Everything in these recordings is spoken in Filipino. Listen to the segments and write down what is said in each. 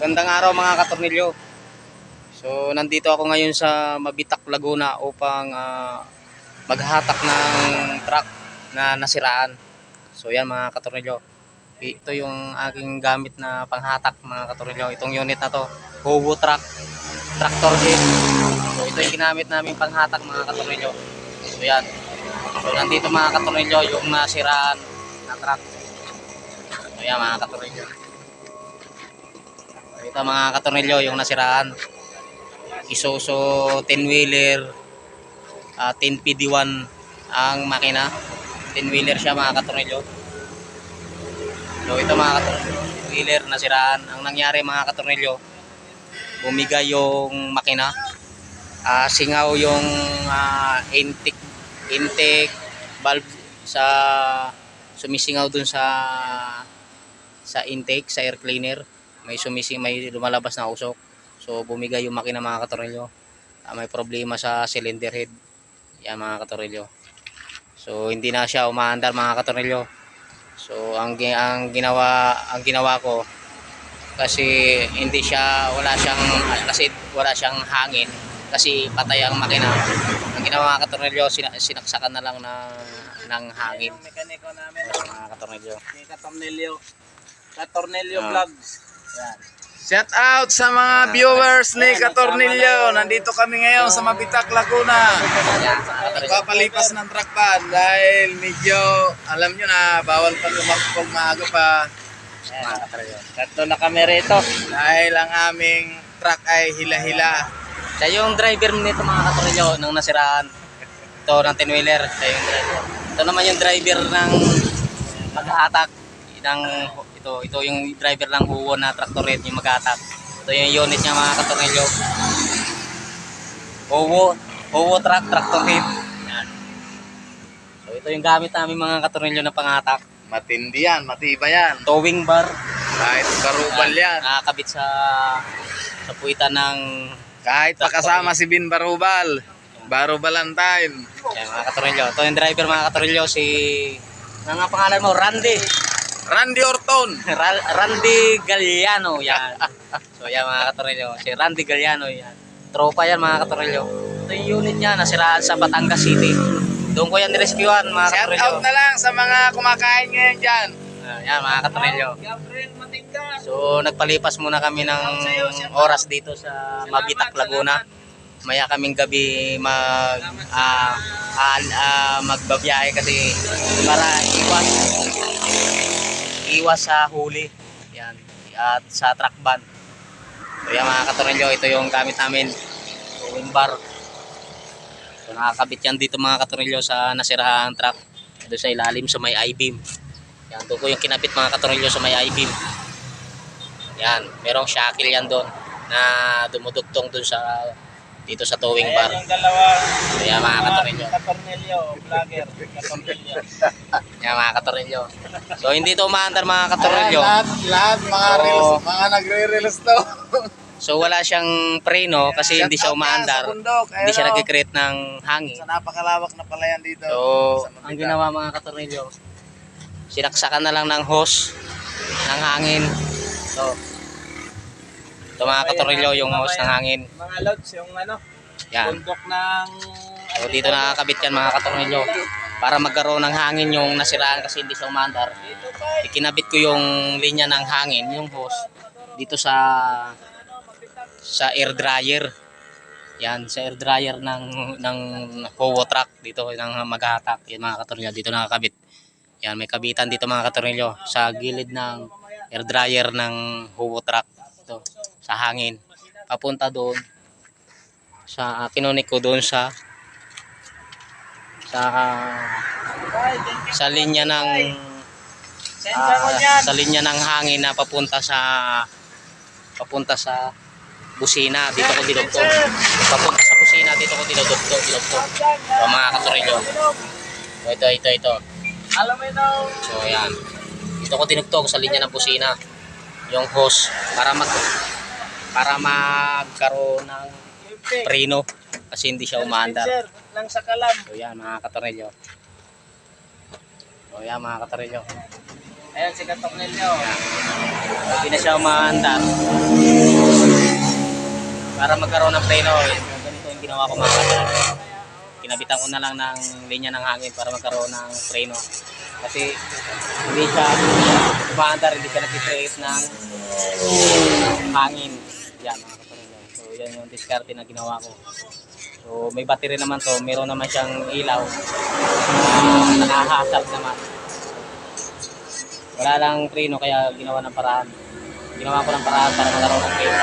Gandang araw mga katornilyo. So, nandito ako ngayon sa Mabitak, Laguna upang ah, maghatak ng truck na nasiraan. So, yan mga katornilyo. Ito yung aking gamit na panghatak mga katornilyo. Itong unit na to, Howo truck, tractor head. So, ito yung ginamit namin panghatak mga katornilyo. So, yan. So, nandito mga katornilyo yung nasiraan na truck. So, yan mga katornilyo. Ito mga katornilyo, yung nasiraan. Isuso 10-wheeler, ah, 10PD1 ang makina. 10-wheeler siya mga katornilyo. So ito mga katornilyo, 10-wheeler nasiraan. Ang nangyari mga katornilyo, bumigay yung makina. Ah, singaw yung ah, intake, intake valve sa sumisingaw dun sa sa intake, sa air cleaner may sumising may lumalabas na usok. So bumigay yung makina mga katorilyo Ah, may problema sa cylinder head. Yan mga katorilyo so hindi na siya umaandar mga katorilyo so ang ang ginawa ang ginawa ko kasi hindi siya wala siyang kasi wala siyang hangin kasi patay ang makina. Ang ginawa mga katorilyo sina, sinaksakan na lang na ng hangin. Mekaniko namin, mga katorilyo ni Katornelio. Katornelio Ah. Vlogs. Yan. Shout out sa mga viewers ni Katornilyo. Nandito kami ngayon sa Mabitak, Laguna. Papalipas ng truck van dahil medyo alam nyo na bawal pa tumakbog maaga pa Tatlo na kami rito. dahil ang aming truck ay hila-hila. Siya yung driver nito mga katorilyo nung nasiraan. Ito ng 10-wheeler. Siya yung driver. Ito naman yung driver ng maghahatak. Ng, ito, ito yung driver ng Huwo na tractor red yung maghahatak. Ito yung unit niya mga katorilyo. Huwo, Huwo truck, tractor head. Yan. So ito yung gamit namin mga katorilyo na panghatak. Matindi yan, matibay yan. Towing bar. Kahit karubal yan. Nakakabit sa sa puwitan ng Kahit pakasama si Bin Barubal. Barubalan time. Yan mga katorilyo. Ito yung driver mga katorilyo si ano nga pangalan mo? Randy. Randy Orton. Ra- Randy Galliano yan. So yan mga katorilyo. Si Randy Galliano yan. Tropa yan mga katorilyo. Ito yung unit niya nasiraan sa Batangas City. Doon ko yan nirescuean mga Shout katorilyo. out na lang sa mga kumakain ngayon dyan. Ah, yan mga katorilyo. So nagpalipas muna kami ng oras dito sa Mabitak, Laguna. Maya kaming gabi mag ah ah, ah, magbabiyahe kasi para iwas iwas sa huli. Yan. At sa truck ban. So yan mga katorilyo, ito yung gamit namin. Towing bar. So nakakabit yan dito mga katorilyo sa nasirahang truck. Doon sa ilalim sa may I-beam. Yan, doon ko yung kinabit mga katorilyo sa may I-beam. Yan, merong shackle yan doon na dumudugtong doon sa dito sa towing bar. Ayan yung dalawa. Kaya mga katorilyo. Katornelio, vlogger. Katornelio. Yan mga katorilyo. So hindi to umaandar mga katorilyo. Lahat, lahat mga, Oo. reels, mga nagre-release to. So wala siyang preno kasi hindi siya umaandar. Hindi siya oh. nag-create ng hangin. Sa napakalawak na palayan dito. So, ang ginawa mga katorilyo, sinaksakan na lang ng hose ng hangin. So, ito mga katorilyo yung hose ng hangin. Mga lods, yung ano, Yan. bundok ng... So dito nakakabit yan mga katornilyo para magkaroon ng hangin yung nasiraan kasi hindi siya umandar. Ikinabit ko yung linya ng hangin, yung hose dito sa sa air dryer. Yan, sa air dryer ng ng Howo truck dito ng maghahatak. Yan mga katornilyo, dito nakakabit. Yan, may kabitan dito mga katornilyo sa gilid ng air dryer ng Howo truck. Sa hangin. Papunta doon sa uh, kinunik ko doon sa sa you. sa linya ng dyan. sa linya ng hangin na papunta sa papunta sa busina dito ko dinugtong papunta sa busina dito ko dinudugtong dinugtong so mga katorilyo ito ito ito ito. so ayan dito ko dinugtong sa linya ng busina yung hose para mag para magkaroon ng preno kasi hindi siya umaandar lang sa kalam. so yan mga katorilyo so yan mga katorilyo Ayan si Katornilyo. Hindi na siya umaandar. Para magkaroon ng preno, eh, ganito yung ginawa ko mga kapatid. Kinabitan ko na lang ng linya ng hangin para magkaroon ng preno. Kasi hindi siya umaandar, hindi siya nag-create ng hangin. Yan mga kapatid. So yan yung diskarte na ginawa ko. So may battery naman to, meron naman siyang ilaw na nakahasap naman. Wala lang preno kaya ginawa ng paraan. Ginawa ko ng paraan para magkaroon ng preno.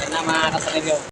Yan na mga kasarili.